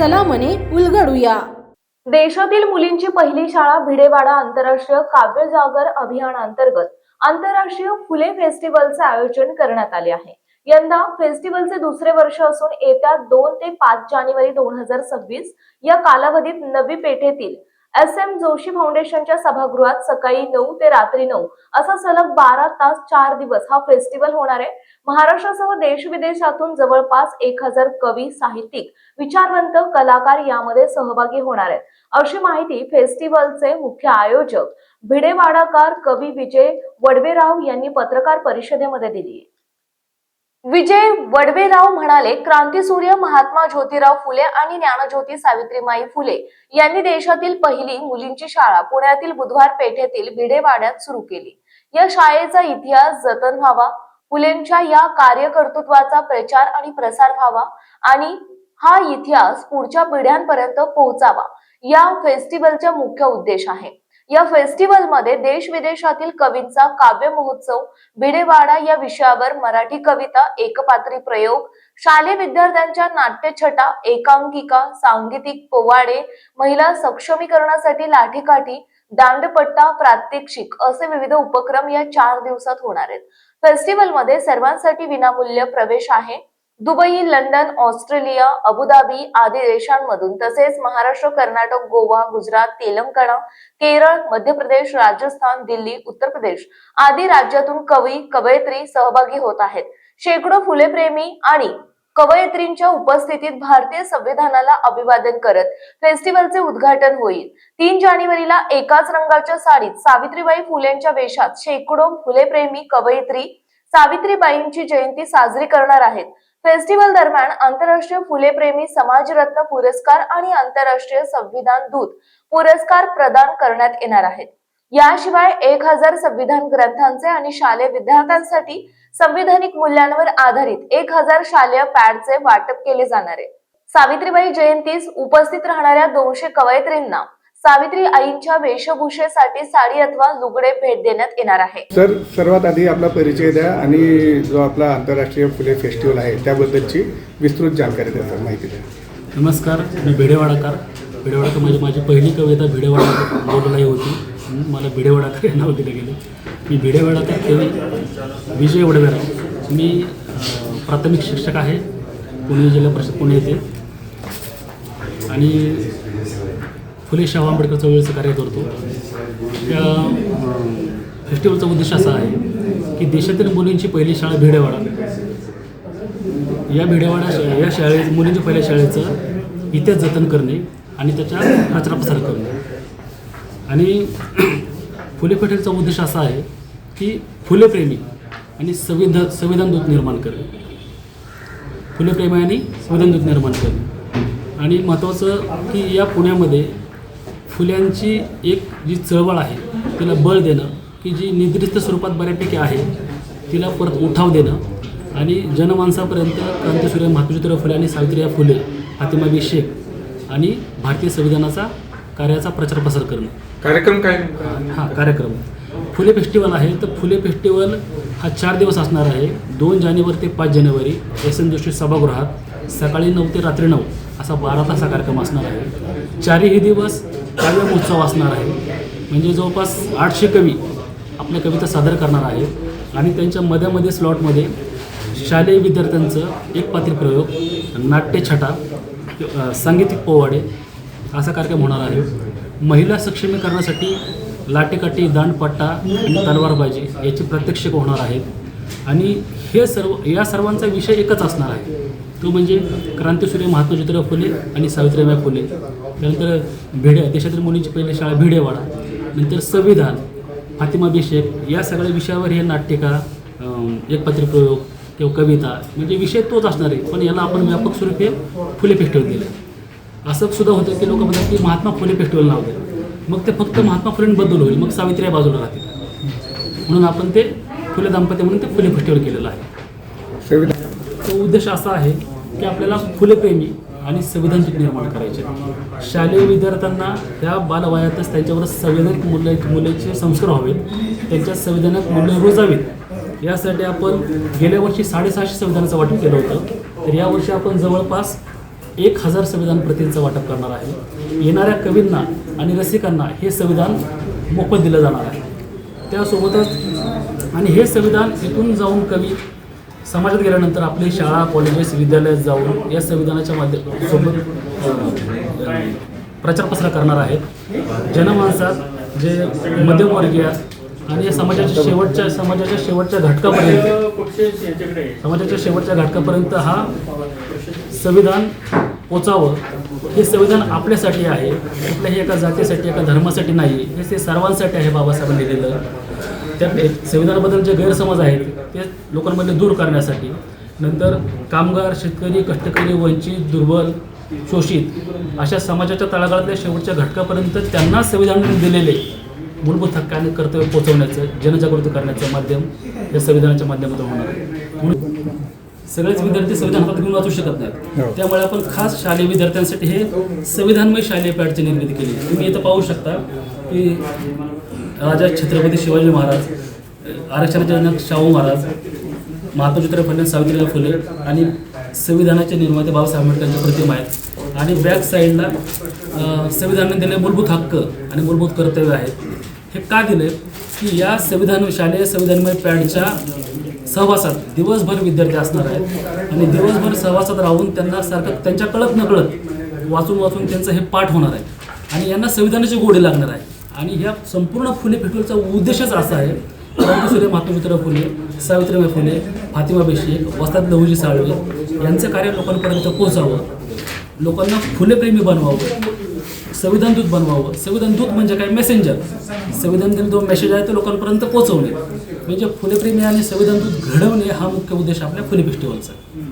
चला मने उलगडूया. देशातील मुलींची पहिली शाळा भिडेवाडा आंतरराष्ट्रीय काव्य जागर अभियान अंतर्गत आंतरराष्ट्रीय फुले फेस्टिवलचे आयोजन करण्यात आले आहे. यंदा फेस्टिवलचे दुसरे वर्ष असून येत्या दोन ते पाच जानेवारी दोन हजार सव्वीस या कालावधीत नवी पेठेतील एस एम जोशी फाउंडेशनच्या सभागृहात सकाळी नऊ ते रात्री नऊ असा सलग बारा तास चार दिवस हा फेस्टिवल होणार आहे. महाराष्ट्रासह देश विदेशातून जवळपास एक हजार कवी साहित्यिक विचारवंत कलाकार यामध्ये सहभागी होणार आहेत. अशी माहिती फेस्टिवलचे मुख्य आयोजक भिडेवाडाकार कवी विजय वडवेराव यांनी पत्रकार परिषदेमध्ये दिली विजय वडवेराव म्हणाले क्रांतीसूर्य महात्मा ज्योतिराव फुले आणि ज्ञानज्योती सावित्रीमाई फुले यांनी देशातील पहिली मुलींची शाळा पुण्यातील बुधवार पेठेतील भिडेवाड्यात सुरू केली. या शाळेचा इतिहास जतन व्हावा फुलेंच्या या कार्यकर्तृत्वाचा प्रचार आणि प्रसार व्हावा आणि हा इतिहास पुढच्या पिढ्यांपर्यंत पोहोचावा या फेस्टिवलचा मुख्य उद्देश आहे. या फेस्टिवलमध्ये देश विदेशातील कवींचा काव्य महोत्सव भिडेवाडा या विषयावर मराठी कविता एकपात्री प्रयोग शालेय विद्यार्थ्यांच्या नाट्यछटा एकांकिका सांगीतिक पोवाडे महिला सक्षमीकरणासाठी लाठीकाठी दांडपट्टा प्रात्यक्षिक असे विविध उपक्रम या चार दिवसात होणार आहेत. फेस्टिवलमध्ये सर्वांसाठी विनामूल्य प्रवेश आहे. दुबई लंडन ऑस्ट्रेलिया अबुधाबी आदी देशांमधून तसेच महाराष्ट्र कर्नाटक गोवा गुजरात तेलंगणा केरळ मध्य प्रदेश राजस्थान दिल्ली उत्तर प्रदेश आदी राज्यातून कवी कवयित्री सहभागी होत आहेत. शेकडो फुलेप्रेमी आणि कवयित्रींच्या उपस्थितीत भारतीय संविधानाला अभिवादन करत फेस्टिवलचे उद्घाटन होईल. तीन जानेवारीला एकाच रंगाच्या साडीत सावित्रीबाई फुलेंच्या वेशात शेकडो फुलेप्रेमी कवयित्री सावित्रीबाईंची जयंती साजरी करणार आहेत. फेस्टिवल दरम्यान आंतरराष्ट्रीय फुलेप्रेमी समाजरत्न पुरस्कार आणि आंतरराष्ट्रीय संविधान दूत पुरस्कार प्रदान करण्यात येणार आहेत. याशिवाय एक हजार संविधान ग्रंथांचे आणि शालेय विद्यार्थ्यांसाठी संविधानिक मूल्यांवर आधारित एक हजार शालेय पॅडचे वाटप केले जाणार आहे. सावित्रीबाई जयंतीस उपस्थित राहणाऱ्या दोनशे कवयित्रींना सावित्री आईंच्या वेशभूषेसाठी साडी अथवा लुगडे भेट देण्यात येणार आहे. सर सर्वात आधी आपला परिचय द्या आणि जो आपला आंतरराष्ट्रीय फुले फेस्टिवल आहे त्याबद्दलची विस्तृत जानकारी द्या सर माहिती द्या. नमस्कार मी भिडेवाडाकार. भिडेवाडाकर म्हणजे माझी पहिली कविता भिडेवाडाकर होती. मला भिडेवाडाकर हे नाव दिलं गेलं. मी भिडेवाडाकर कवी विजय वडवेराव. मी प्राथमिक शिक्षक आहे पुणे जिल्हा परिषद पुणे येथे. आणि फुले शाहू आंबेडकर चळवळीचं कार्य करतो. त्या फेस्टिवलचा उद्देश असा आहे की देशातील मुलींची पहिली शाळा भिडेवाडा. या भिडेवाडा या शाळे मुलींच्या पहिल्या शाळेचं इतिहास जतन करणे आणि त्याच्या प्रचारप्रसार करणे. आणि फुले पेठेचा उद्देश असा आहे की फुलेप्रेमी आणि संविधान संविधान दूत निर्माण करणे. फुलेप्रेमी आणि संविधान दूत निर्माण करणे. आणि महत्त्वाचं की या पुण्यामध्ये फुल्यांची एक जी चळवळ आहे तिला बळ देणं की जी निद्रिस्त स्वरूपात बऱ्यापैकी आहे तिला परत उठाव देणं आणि जनमानसापर्यंत क्रांतीसूर्य महात्मा ज्योतिराव फुले आणि सावित्रीबाई फुले फातिमाबी शेख आणि भारतीय संविधानाचा कार्याचा प्रचार प्रसार करणं. कार्यक्रम काय हा कार्यक्रम. फुले फेस्टिवल आहे तर फुले फेस्टिवल हा चार दिवस असणार आहे. दोन जानेवारी ते पाच जानेवारी एस एन जोशी सभागृहात. सकाळी नऊ ते रात्री नऊ असा बारा तासा कार्यक्रम असणार आहे. चारही दिवस काव्य महोत्सव असणार आहे. म्हणजे जवळपास आठशे कवी आपल्या कविता सादर करणार आहेत. आणि त्यांच्या मध्यामध्ये स्लॉटमध्ये शालेय विद्यार्थ्यांचं एक पात्री प्रयोग नाट्यछटा सांगीतिक पोवाडे असा कार्यक्रम होणार आहे. महिला सक्षमीकरणासाठी लाटेकाठी दांडपट्टा आणि तलवारबाजी याची प्रत्यक्षिक होणार आहेत. आणि हे सर्व या सर्वांचा विषय एकच असणार आहे. तो म्हणजे क्रांतीसूर्य महात्मा ज्योतिराव फुले आणि सावित्रीबाई फुले. त्यानंतर भिडे देशातील मुलींची पहिली शाळा भिडेवाडा. नंतर संविधान फातिमाभिषेक या सगळ्या विषयावर हे नाट्यका अं, एकपात्री प्रयोग किंवा कविता. म्हणजे विषय तोच असणार आहे. पण याला आपण व्यापक स्वरूपे फुले फेस्टिवल दिलं. असं सुद्धा होतं की लोक म्हणतात की महात्मा फुले फेस्टिवल नाव दिलं. मग ते फक्त महात्मा फुलेंबद्दल होईल. मग सावित्रीबाई बाजूला राहतील. म्हणून आपण ते फुले दाम्पत्य म्हणून ते फुले फेस्टिवल केलेलं आहे. तो उद्देश असा आहे की आपल्याला फुलेप्रेमी आणि संविधान निर्माण करायचे. शालेय विद्यार्थ्यांना त्या बालवयातच त्यांच्यावर संविधानिक मूल्य मूल्याचे संस्कार व्हावेत त्यांच्या संविधानात मूल्य रुजावीत. यासाठी आपण गेल्या वर्षी साडेसहाशे संविधानाचं वाटप केलं होतं. तर यावर्षी आपण जवळपास एक हजार संविधान प्रतींचं वाटप करणार आहे. येणाऱ्या कवींना आणि रसिकांना हे संविधान मोफत दिलं जाणार आहे. त्यासोबतच आणि हे संविधान इथून जाऊन कवी समाजात गेल्यानंतर आपली शाळा कॉलेजेस विद्यालयात जाऊन या संविधानाच्या माध्यम सोबत प्रचार प्रसार करणार आहेत. जनमानसात जे मध्यमवर्गीय आणि या समाजाच्या शेवटच्या समाजाच्या शेवटच्या घटकापर्यंत समाजाच्या शेवटच्या घटकापर्यंत हा संविधान पोचावं. हे संविधान आपल्यासाठी आहे. कुठल्याही एका जातीसाठी एका धर्मासाठी नाही. हे ते सर्वांसाठी आहे बाबासाहेबांनी लिहिलेलं त्या संविधानाबद्दल जे गैरसमज आहेत ते लोकांमध्ये दूर करण्यासाठी नंतर कामगार शेतकरी कष्टकरी वंचित दुर्बल शोषित अशा समाजाच्या तळागाळातल्या शेवटच्या घटकापर्यंत त्यांना संविधानाने दिलेले मूलभूत हक्क आणि कर्तव्य पोचवण्याचं जनजागृती करण्याचं माध्यम या संविधानाच्या माध्यमातून होणार आहे म्हणून सगळेच विद्यार्थी संविधान हातात घेऊन वाचू शकत हो. नाहीत त्यामुळे आपण खास शालेय विद्यार्थ्यांसाठी हे संविधानमय शालेय पॅडची निर्मिती केली. तुम्ही इथं पाहू शकता की राजा छत्रपती शिवाजी महाराज आरक्षणाचे जनक शाहू महाराज महात्मा ज्योतिराव फुले सावित्रीबाई फुले आणि संविधानाचे निर्माते बाबासाहेब आंबेडकरांच्या प्रतिमा आहेत. आणि बॅक साईडला संविधानाने दिले मूलभूत हक्क आणि मूलभूत कर्तव्य आहेत. हे का दिले? की या संविधान शालेय संविधानमय पॅडच्या सहवासात दिवसभर विद्यार्थी असणार आहेत. आणि दिवसभर सहवासात राहून त्यांना सारखं त्यांच्या कळत नकळत वाचून वाचून त्यांचं हे पाठ होणार आहे. आणि यांना संविधानाची गोडी लागणार आहे. आणि ह्या संपूर्ण फुले फेस्टिवलचा उद्देशच असा आहे. सूर्य महात्मा फुले सावित्रीबाई फुले फातिमा बेशेख वस्ताद लहुजी साळवे यांचं कार्य लोकांपर्यंत पोहोचावं. लोकांना फुलेप्रेमी बनवावं. संविधान दूत बनवावं. संविधान दूत म्हणजे काय? मेसेंजर संविधान जो मेसेज आहे तो लोकांपर्यंत पोहोचवणे. म्हणजे फुलेप्रेमी आणि संविधान दूत घडवणे हा मुख्य उद्देश आपल्या फुले फेस्टिवलचा.